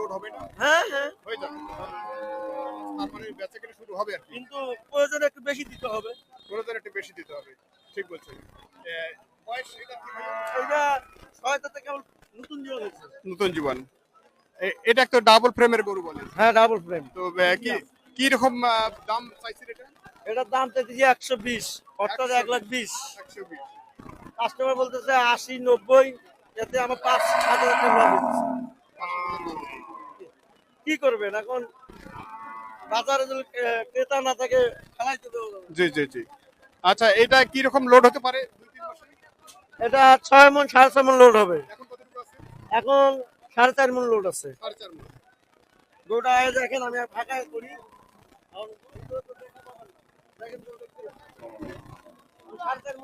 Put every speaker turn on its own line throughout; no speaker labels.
Load হবে না?
হ্যাঁ হ্যাঁ।
হয়ে যাবে। তার মানে বেচা কেনা শুরু হবে আর
কিন্তু প্রয়োজন একটু বেশি দিতে হবে।
প্রয়োজন একটু বেশি দিতে হবে। ঠিক বলছেন। বয়স এটা
এটা কেবল নতুন জীবন হয়েছে।
নতুন জীবন। এটা একটা ডাবল ফ্রেমের গরু বলে।
হ্যাঁ ডাবল ফ্রেম
তো কি কি রকম দাম চাইছেন এটা?
এটার দাম চাইতেছি একশো বিশ। অর্থাৎ এক লাখ বিশ।
একশো বিশ।
কাস্টমার বলতেছে আশি নব্বই। এতে আমার পাঁচ সাত হাজার টাকা। কি করবেন? এখন বাজারে যদি ক্রেতা না থাকে ফেলাইতে দেবো
জি জি জি। আচ্ছা এটা কি রকম লোড হতে পারে?
এটা ছয় মন সাড়ে ছয় মন লোড হবে।
এখন কতটুকু আছে?
এখন সাড়ে চার মন লোড আছে। গোটা দেখেন আমি ফাঁকায় করি। সাড়ে চার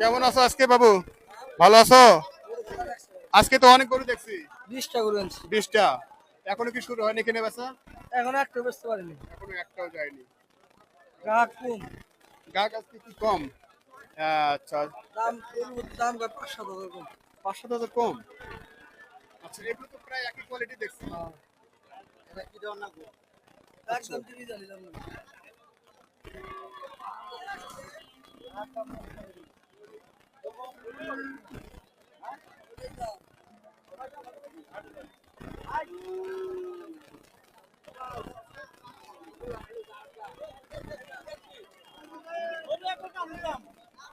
কেমন আছো আজকে বাবু? ভালো আছো? আজকে তো অনেক গরু দেখছি।
বিশটা গরু আনছি
বিশটা। এখনও কি শুরু হয়নি কিনে বেচা
এখন একটা বেচতে পারিনি।
এখনও একটাও যায়নি।
গ্রাহক কম।
গাছ আজকে কি কম? আচ্ছা।
দাম দাম পাঁচ সাত হাজার কম।
পাঁচশো হাজার কম? আচ্ছা এগুলো তো প্রায় একই কোয়ালিটি দেখছি।
এটা কি দেওয়ার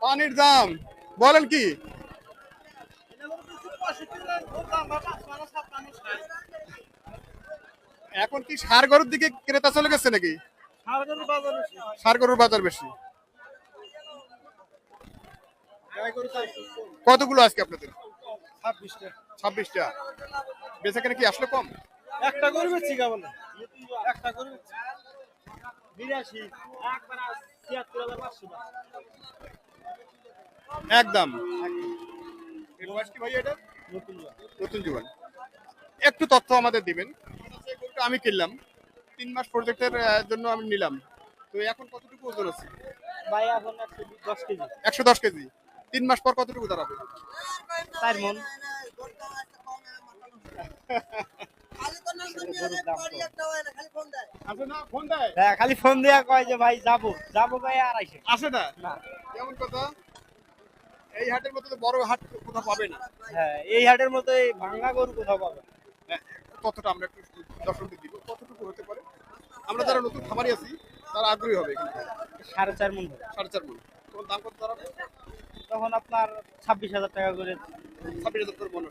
পানির দাম বলেন কি? এখন কি সার গরুর দিকে ক্রেতা চলে গেছে নাকি? সার গরুর বাজার বেশি। কতগুলো আজকে আপনাদের? ছাব্বিশটা। বেচা কেনা কি আসলে কম?
একটা গরু বেচছি কেমন একটা গরু বিরাশি।
একদম।
নতুন
জীবন একটু তথ্য আমাদের দিবেন। গরুটা আমি কিনলাম। তিন মাস প্রজেক্টের জন্য আমি নিলাম। তো এখন কতটুকু ওজন আছে?
ভাই এখন একশো দশ কেজি।
তিন মাস পর কতটুকু দাঁড়াবে?
চার মন। হ্যাঁ খালি ফোন দিয়া কয় যে ভাই যাব। যাব আর
আসে না?
না।
কেমন কথা? এই হাটের মধ্যে তো বড় হাট কোথাও পাবে না।
হ্যাঁ এই হাটের মতো এই ভাঙ্গা গরু কোথাও পাবে না।
ততটা আমরা একটু দর্শকদের দিব কতটুকু হতে পারে? আমরা যারা নতুন খামারি আছি তারা আগ্রহী হবে
সাড়ে চার মন।
সাড়ে চার মন। তোমার দাম কত দাঁড়াবে?
তখন আপনার ছাব্বিশ হাজার টাকা করে
ছাব্বিশ হাজার করে মনে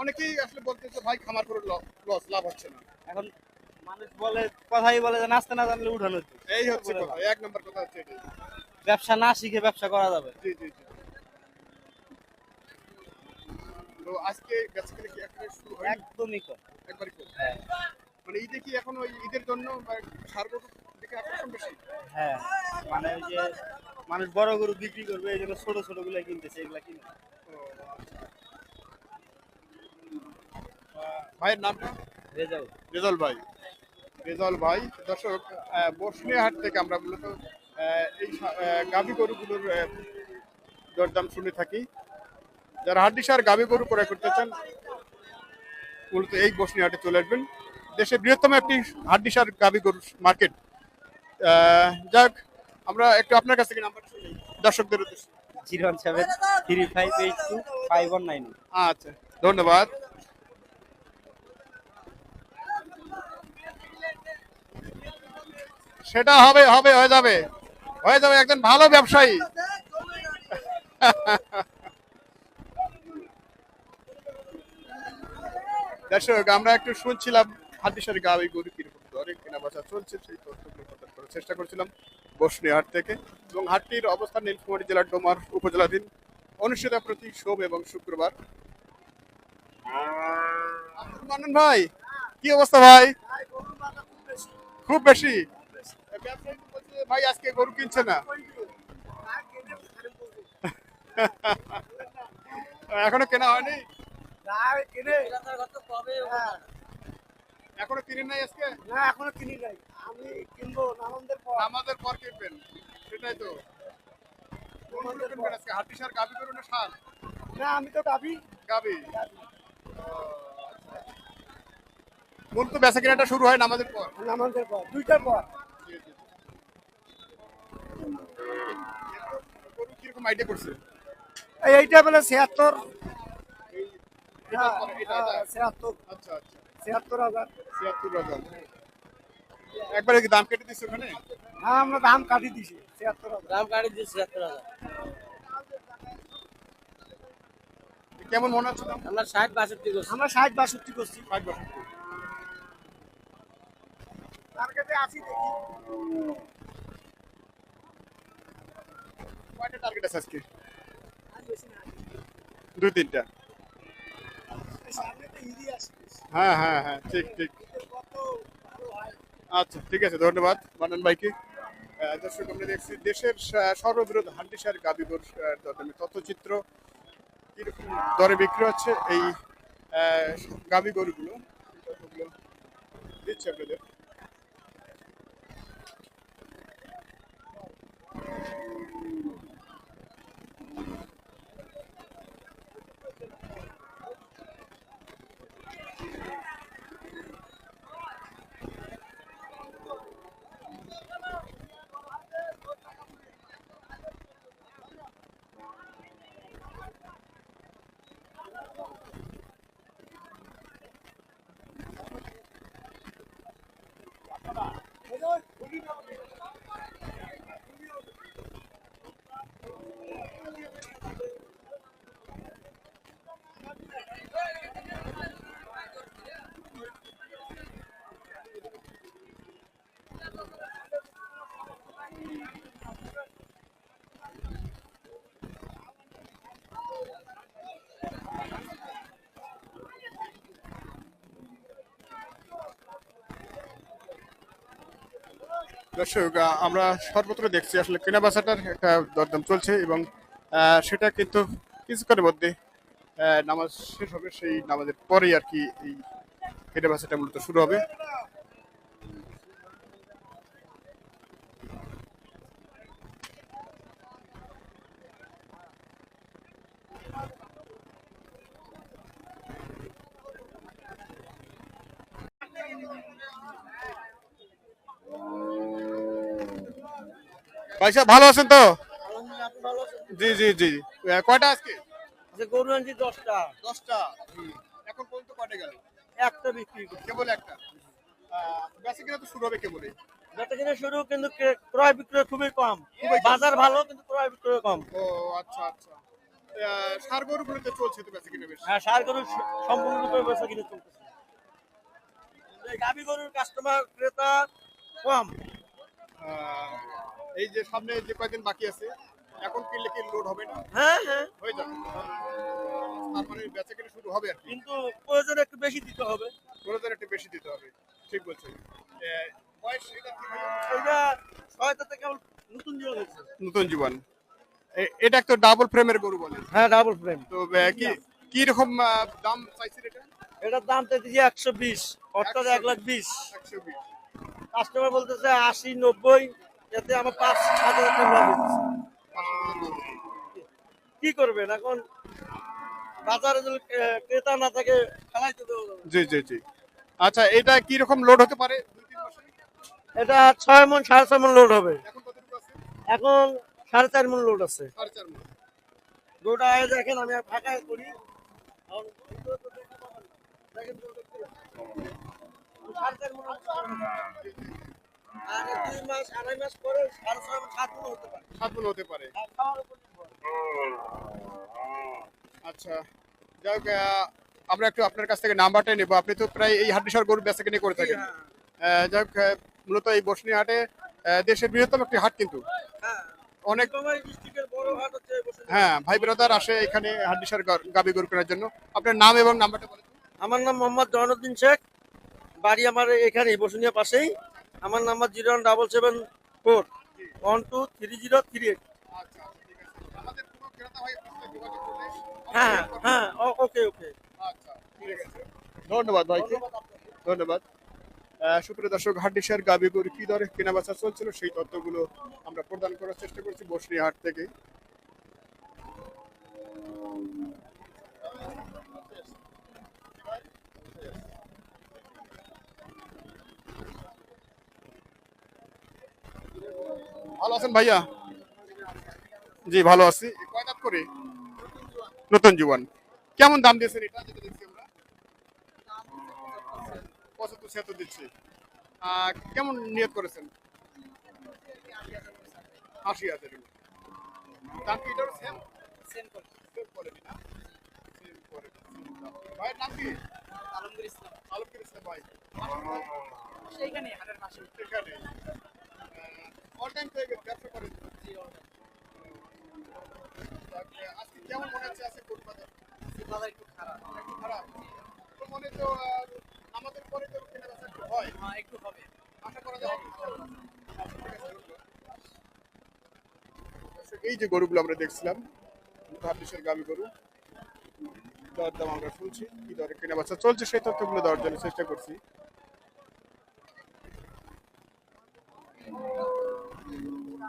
অনেকেই আসলে বলতেছে ভাই খামার করে লস লাভ হচ্ছে না।
এখন মানুষ বলে কথাই বলে যে নাচতে না জানলে উঠানো হচ্ছে।
এই হচ্ছে কথা এক নম্বর কথা হচ্ছে
ব্যবসা না শিখে ব্যবসা করা যাবে।
জি জি জি। তো আজকে কিনা কি একেবারে শুরু হয়নি?
একদমই কম।
একবারই কম।
হ্যাঁ।
মানে ঈদে কি এখন ওই ঈদের জন্য সারগত দিকে আকর্ষণ বেশি?
হ্যাঁ মানে ওই যে মানুষ বড় গরু বিক্রি করবে এই জন্য ছোট ছোটগুলা কিনতেছে এগুলা কিনে।
আচ্ছা। ভাইয়ের নামটা
রেজাল্ট
রেজল ভাই। রেজল ভাই দর্শক বসনিয়াহাট থেকে আমরা মূলত এই গাভী গরুগুলোর দরদাম শুনে থাকি। যারা হাড্ডিসার গাভী গরু ক্রয় করতে চান মূলত এই বসনিয়াহাটে চলে আসবেন। দেশের বৃহত্তম একটি হাড্ডিসার গাভী গরুর মার্কেট। যাক আমরা একটু আপনার কাছ থেকে নাম্বার দর্শকদের উদ্দেশ্যে।
Zero one seven three five eight two five one nine
আচ্ছা ধন্যবাদ। সেটা হবে হবে হয়ে যাবে। হয়ে যাবে একজন ভালো ব্যবসায়ী। দর্শক, আমরা একটু শুনছিলাম হাদিসের গাবি গরু কীরকম দরে কেনা বেচা চলছে, সেই তথ্যগুলো প্রদান করার চেষ্টা করছিলাম বসনিহাট থেকে। এবং হাটটির অবস্থান নীলফামারী জেলার ডোমার উপজেলাধীন অনুষ্ঠিত প্রতি সোম এবং শুক্রবার। মান্নান ভাই, কি অবস্থা ভাই? খুব বেশি। ভাই, আজকে গরু কিনছে না? এখনও কেনা হয়নি?
কিনে হ্যাঁ।
এখনও কিনেন নাই আজকে?
না এখনও কিনি নাই। আমি কিনবো নানন্দের পর।
আমাদের পর কিনবেন। সেটাই তো। কোন কিনবেন আজকে? হাড্ডি সার গাবি গরু না সার?
না আমি তো গাবি
গাবি মূলত বেচা কেনাটা শুরু হয় নামাজের পর?
নামাজের পর দুইটার পর।
গরু কীরকম আইডিয়া করছে?
এই এইটা বলে ছিয়াত্তর। ছিয়াত্তর।
আচ্ছা আচ্ছা।
ছিয়াত্তর হাজার।
ছিয়াত্তর হাজার। একবারে কি দাম কেটে দিচ্ছে ওখানে?
হ্যাঁ আমরা দাম কাটি দিছি ছিয়াত্তর হাজার।
দাম কাটি দিচ্ছি ছিয়াত্তর হাজার।
কেমন মনে হচ্ছে দাম?
আমরা ষাট বাষট্টি করছি।
আমরা ষাট বাষট্টি করছি।
ষাট বাষট্টি।
টার্গেটে আছি দেখি।
কয়টা টার্গেট আছে আজকে? দুই তিনটা। হ্যাঁ হ্যাঁ হ্যাঁ ঠিক ঠিক। আচ্ছা ঠিক আছে, ধন্যবাদ মানন ভাইকে। দর্শক, আমরা দেখছি দেশের সর্ববৃহৎ হান্ডিসার গাবিগর দরদামে তথ্যচিত্র। কীরকম দরে বিক্রি হচ্ছে এই গাবি গরুগুলো এই তথ্যগুলো দিচ্ছে আপনাদের দর্শক আমরা সর্বত্র দেখছি আসলে কেনা বেচাটার একটা দরদাম চলছে এবং সেটা কিন্তু কিছুক্ষণের মধ্যে নামাজ শেষ হবে, সেই নামাজের পরেই আর কি এই কেনা বেচাটা মূলত শুরু হবে। ভাই সাহেব ভালো আছেন তো?
আপনি ভালো আছেন
জি জি। জি কয়টা আজকে?
গরু আনছি দশটা।
দশটা? এখন পর্যন্ত কয়টা গেল?
একটা বিক্রি
কেবল একটা? বেচা কিনা তো শুরু হবে কেবলই
যত কিনা শুরু কিন্তু ক্রয় বিক্রয় খুবই কম। বাজার ভালো কিন্তু ক্রয় বিক্রয় কম।
ও আচ্ছা আচ্ছা। সার গরুগুলোতে চলছে তো বেচা কিনা বেশ?
হ্যাঁ সার গরু সম্পূর্ণরূপে বেচা কিনে চলতেছে। এই গাভী গরুর কাস্টমার ক্রেতা কম।
এই যে সামনে যে কয়েকদিন বাকি আছে এখন কিনলে কি লোড হবে না?
হ্যাঁ হ্যাঁ।
হয়ে যাবে। তার মানে বেচা কিনা শুরু হবে আর
কিন্তু প্রয়োজন একটু বেশি দিতে হবে।
প্রয়োজন একটু বেশি দিতে হবে ঠিক বলছেন। বয়স এটা
কেবল নতুন জীবন
নতুন জীবন। এটা একটা ডাবল ফ্রেমের গরু বলে।
হ্যাঁ ডাবল ফ্রেম
তো কি কি রকম দাম চাইছেন এটা?
এটার দাম দিয়েছি একশো বিশ অর্থাৎ এক লাখ বিশ।
একশো বিশ।
কাস্টমার বলতেছে আশি নব্বই এতে আমার পাঁচ সাত হাজার টাকা লাভ হচ্ছে। কি করবেন? এখন বাজারে যদি ক্রেতা না থাকে।
জি জি জি। আচ্ছা এটা কি রকম লোড হতে পারে?
এটা ছয় মন সাড়ে ছয় মন লোড হবে।
এখন
সাড়ে চার মন লোড আছে। গোটা দেখেন আমি ফাঁকা করি। দেখেন
আচ্ছা মূলত এই বসনি হাটে দেশের বৃহত্তম একটি হাট কিন্তু। অনেক। হ্যাঁ ভাই ব্রাদার আসে এখানে হাড্ডিসার গাবি গরু কেনার জন্য। আপনার নাম এবং নাম্বারটা
আমার নাম মোহাম্মদ জয়নুদ্দিন শেখ। বাড়ি আমার এখানেই, বসুনিয়া পাশেই। আমার number zero one double seven four. One two three zero three eight.
হ্যাঁ হ্যাঁ ওকে ওকে।
ধন্যবাদ ভাইকে, ধন্যবাদ। সুপ্রিয় দর্শক, হাড্ডিসার গাবি গরু কি দরে কেনা বেচা চলছিল, সেই তথ্যগুলো আমরা প্রদান করার চেষ্টা করছি বসনি হাট থেকে। ভালো আছেন ভাইয়া? জি ভালো আছি। কয় দাঁত করে? নতুন জীবন কেমন দাম দিয়েছেন এটা? যেটা দেখছি আমরা। পঁচাত্তর ছিয়াত্তর দিচ্ছি। কেমন নিয়ত করেছেন? আশি হাজার দাম কি এটারও সেম সেম কোয়ালিটি না? সেম কোয়ালিটি ভাইয়ের নাম কি?
আলমগীর ইসলাম।
আলমগীর ইসলাম ভাই।
সেইখানে হাটের পাশে।
এখানে অল থেকে ব্যবসা করেন তারপরে আজকে কেমন মনে হচ্ছে আছে কোন বাজার?
বাজার একটু খারাপ।
একটু খারাপ তো মনে তো আমাদের পরে তো কেনা বেচা একটু হয়।
হ্যাঁ একটু হবে।
আশা করা যায়। এই যে গরুগুলো আমরা দেখছিলাম হাদিসের গাবি গরু দর দাম আমরা শুনছি কি দরে কেনা বেচা চলছে সেই তথ্যগুলো দেওয়ার জন্য চেষ্টা করছি। Thank you.